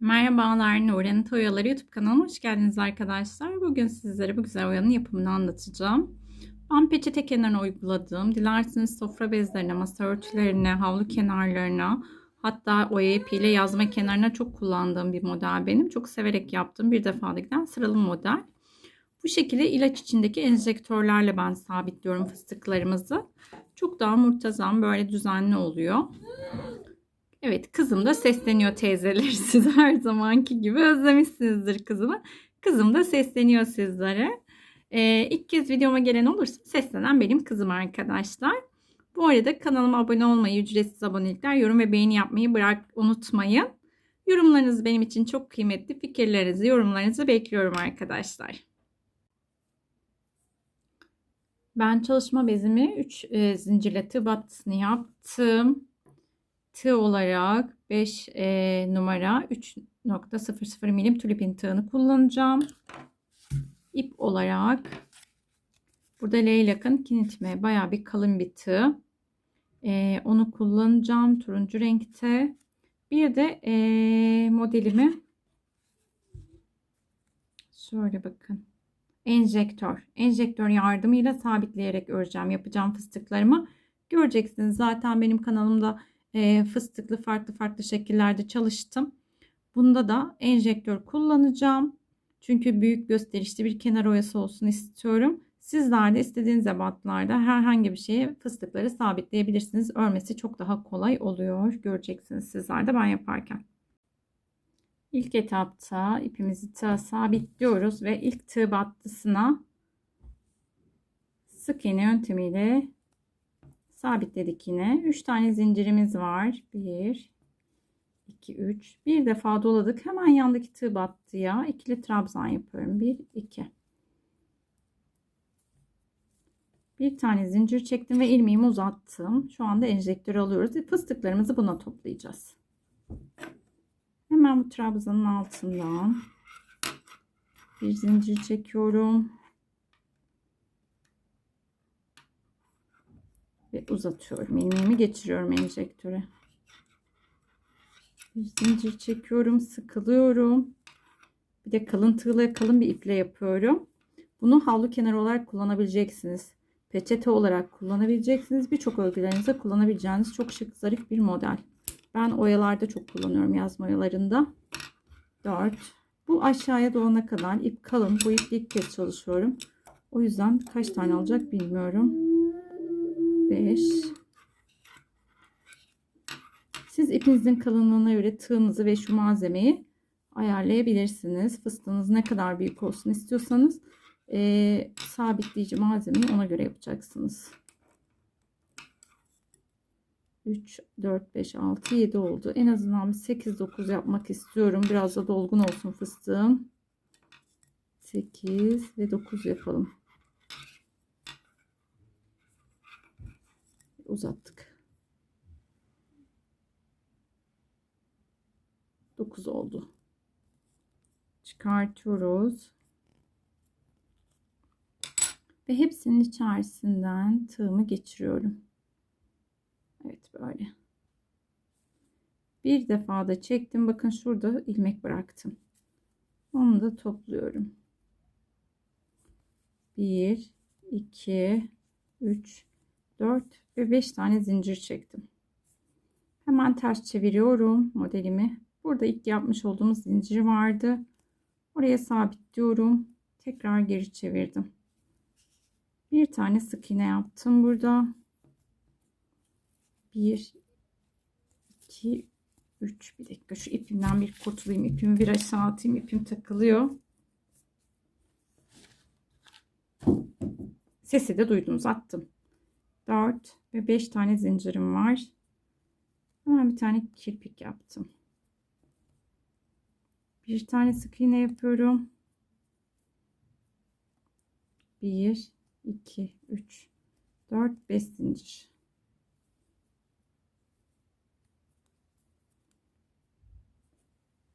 Merhabalar, Nuran'ın Toyaları YouTube kanalıma hoş geldiniz arkadaşlar. Bugün sizlere bu güzel oyanın yapımını anlatacağım. Ben peçete kenarına uyguladığım, dilerseniz sofra bezlerine, masa örtülerine, havlu kenarlarına, hatta oya ipiyle yazma kenarına çok kullandığım bir model benim. Çok severek yaptığım bir defada giden sıralı model. Bu şekilde ilaç içindeki enjektörlerle ben sabitliyorum fıstıklarımızı. Çok daha murtazam, böyle düzenli oluyor. Evet kızım da sesleniyor teyzeleri size her zamanki gibi özlemişsinizdir kızımı. Kızım da sesleniyor sizlere. Ee, ilk kez videoma gelen olursa seslenen benim kızım arkadaşlar. Bu arada kanalıma abone olmayı, ücretsiz abonelikler, yorum ve beğeni yapmayı bırak unutmayın. Yorumlarınız benim için çok kıymetli. Fikirlerinizi, yorumlarınızı bekliyorum arkadaşlar. Ben çalışma bezimi 3 e, zincirle tığ battısını yaptım tığ olarak 5 e, numara 3.00 milim tulipin tığını kullanacağım. İp olarak burada leylakın kinitme baya bir kalın bir tığ. E, onu kullanacağım turuncu renkte. Bir de e, modelimi şöyle bakın. Enjektör. Enjektör yardımıyla sabitleyerek öreceğim. Yapacağım fıstıklarımı. Göreceksiniz zaten benim kanalımda e, fıstıklı farklı farklı şekillerde çalıştım. Bunda da enjektör kullanacağım. Çünkü büyük gösterişli bir kenar oyası olsun istiyorum. Sizler de istediğiniz ebatlarda herhangi bir şeye fıstıkları sabitleyebilirsiniz. Örmesi çok daha kolay oluyor. Göreceksiniz sizler de ben yaparken. İlk etapta ipimizi tığa sabitliyoruz ve ilk tığ battısına sık iğne yöntemiyle sabitledik yine. 3 tane zincirimiz var. 1 2 3 bir defa doladık. Hemen yandaki tığ battıya ikili trabzan yapıyorum. 1 2 bir tane zincir çektim ve ilmeğimi uzattım. Şu anda enjektörü alıyoruz. ve Fıstıklarımızı buna toplayacağız. Hemen bu trabzanın altından bir zincir çekiyorum. Ve uzatıyorum. ilmeğimi geçiriyorum enjektöre. Bir zincir çekiyorum, sıkılıyorum. Bir de kalın tığla kalın bir iple yapıyorum. Bunu havlu kenarı olarak kullanabileceksiniz. Peçete olarak kullanabileceksiniz. Birçok örgülerinizde kullanabileceğiniz çok şık zarif bir model. Ben oyalarda çok kullanıyorum yazma oyalarında. 4. Bu aşağıya dolana kadar ip kalın. Bu iple ilk kez çalışıyorum. O yüzden kaç tane alacak bilmiyorum. 5 siz ipinizin kalınlığına göre tığınızı ve şu malzemeyi ayarlayabilirsiniz. Fıstığınız ne kadar büyük olsun istiyorsanız e, sabitleyici malzemeyi ona göre yapacaksınız. 3, 4, 5, 6, 7 oldu. En azından 8, 9 yapmak istiyorum. Biraz da dolgun olsun fıstığım. 8 ve 9 yapalım. Uzattık. 9 oldu. Çıkartıyoruz. Ve hepsinin içerisinden tığımı geçiriyorum. Evet böyle. Bir defa da çektim. Bakın şurada ilmek bıraktım. Onu da topluyorum. 1 2 3 4 ve 5 tane zincir çektim. Hemen ters çeviriyorum modelimi. Burada ilk yapmış olduğumuz zincir vardı. Oraya sabitliyorum. Tekrar geri çevirdim. Bir tane sık iğne yaptım burada. 1 2 3 bir dakika şu ipimden bir kurtulayım. İpimi bir aşağı atayım. İpim takılıyor. Sesi de duydunuz attım. 4 ve 5 tane zincirim var. Hemen bir tane kirpik yaptım. Bir tane sık iğne yapıyorum. 1 2 3 4 5 zincir.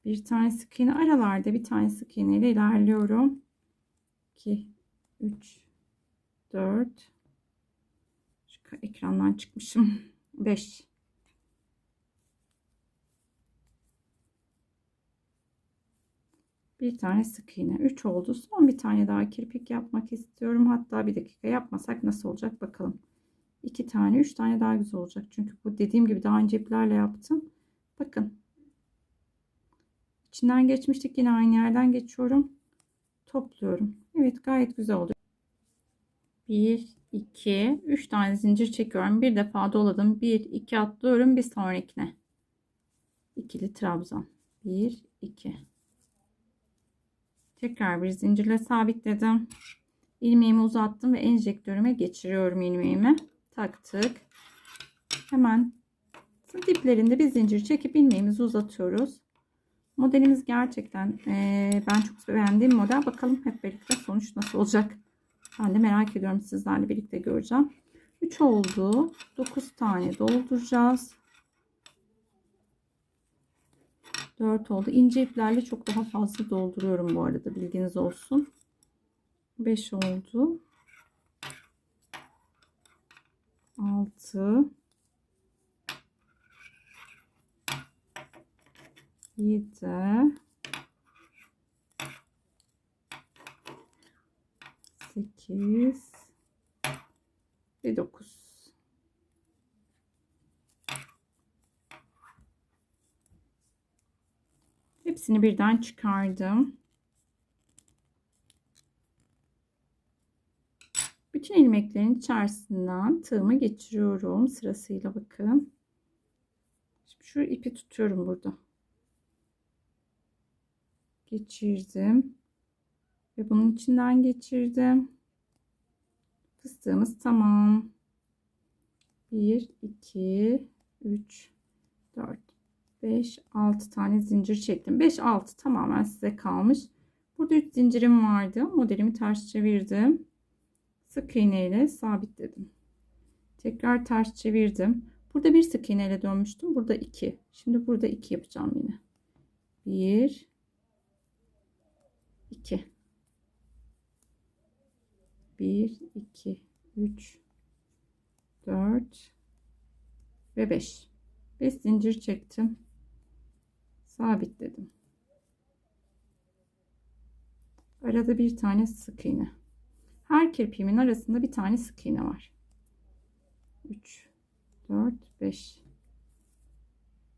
Bir tane sık iğne aralarda bir tane sık iğne ile ilerliyorum. 2 3 4 ekrandan çıkmışım. 5 Bir tane sık iğne. 3 oldu. Son bir tane daha kirpik yapmak istiyorum. Hatta bir dakika yapmasak nasıl olacak bakalım. 2 tane 3 tane daha güzel olacak. Çünkü bu dediğim gibi daha önce iplerle yaptım. Bakın. İçinden geçmiştik. Yine aynı yerden geçiyorum. Topluyorum. Evet gayet güzel oluyor. 1, 2, 3 tane zincir çekiyorum. Bir defa doladım. 1, 2 atlıyorum. Bir sonrakine. İkili trabzan. 1, 2. Tekrar bir zincirle sabitledim. İlmeğimi uzattım ve enjektörüme geçiriyorum ilmeğimi. Taktık. Hemen diplerinde bir zincir çekip ilmeğimizi uzatıyoruz. Modelimiz gerçekten e, ben çok beğendiğim model. Bakalım hep birlikte sonuç nasıl olacak. Ben de merak ediyorum sizlerle birlikte göreceğim. 3 oldu. 9 tane dolduracağız. 4 oldu. İnce iplerle çok daha fazla dolduruyorum bu arada. Bilginiz olsun. 5 oldu. 6 7 8 ve 9 Hepsini birden çıkardım. Bütün ilmeklerin içerisinden tığımı geçiriyorum. Sırasıyla bakın. Şimdi şu ipi tutuyorum burada. Geçirdim. Ve bunun içinden geçirdim. Fıstığımız tamam. 1, 2, 3, 4, 5, 6 tane zincir çektim. 5, 6 tamamen size kalmış. Burada 3 zincirim vardı. Modelimi ters çevirdim. Sık iğne ile sabitledim. Tekrar ters çevirdim. Burada bir sık iğne ile dönmüştüm. Burada 2. Şimdi burada 2 yapacağım yine. 1 2 1 2 3 4 ve 5 5 zincir çektim. Sabitledim arada bir tane sık iğne. Her kirpiğimin arasında bir tane sık iğne var. 3 4 5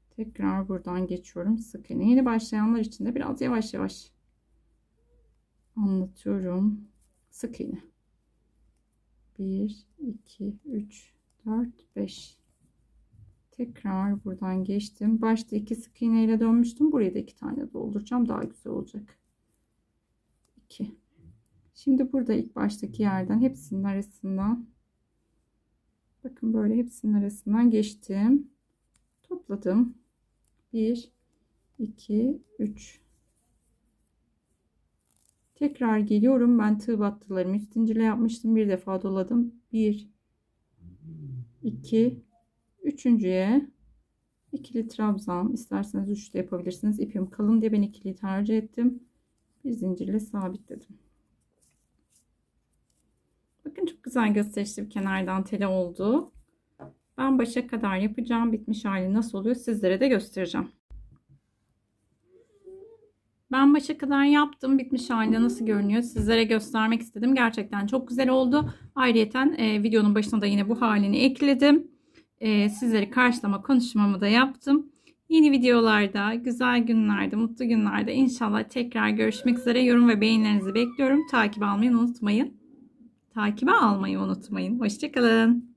tekrar buradan geçiyorum. Sık iğne. Yeni başlayanlar için de biraz yavaş yavaş anlatıyorum. Sık iğne 1 2 3 4 5 tekrar buradan geçtim. Başta iki sık iğne ile dönmüştüm. Buraya da iki tane dolduracağım. Daha güzel olacak. 2 şimdi burada ilk baştaki yerden hepsinin arasından bakın böyle hepsinin arasından geçtim. Topladım. 1 2 3 Tekrar geliyorum. Ben tığ battılarımı üst zincirle yapmıştım. Bir defa doladım. 1 2 üçüncüye ikili trabzan isterseniz üçlü yapabilirsiniz. İpim kalın diye ben ikili tercih ettim. Bir zincirle sabitledim. Bakın çok güzel gösterişli bir kenar danteli oldu. Ben başa kadar yapacağım. Bitmiş hali nasıl oluyor sizlere de göstereceğim. Ben başa kadar yaptım. Bitmiş halde nasıl görünüyor sizlere göstermek istedim. Gerçekten çok güzel oldu. Ayrıca e, videonun başına da yine bu halini ekledim. E, sizleri karşılama konuşmamı da yaptım. Yeni videolarda, güzel günlerde, mutlu günlerde inşallah tekrar görüşmek üzere. Yorum ve beğenilerinizi bekliyorum. Takip almayı unutmayın. Takibe almayı unutmayın. Hoşçakalın.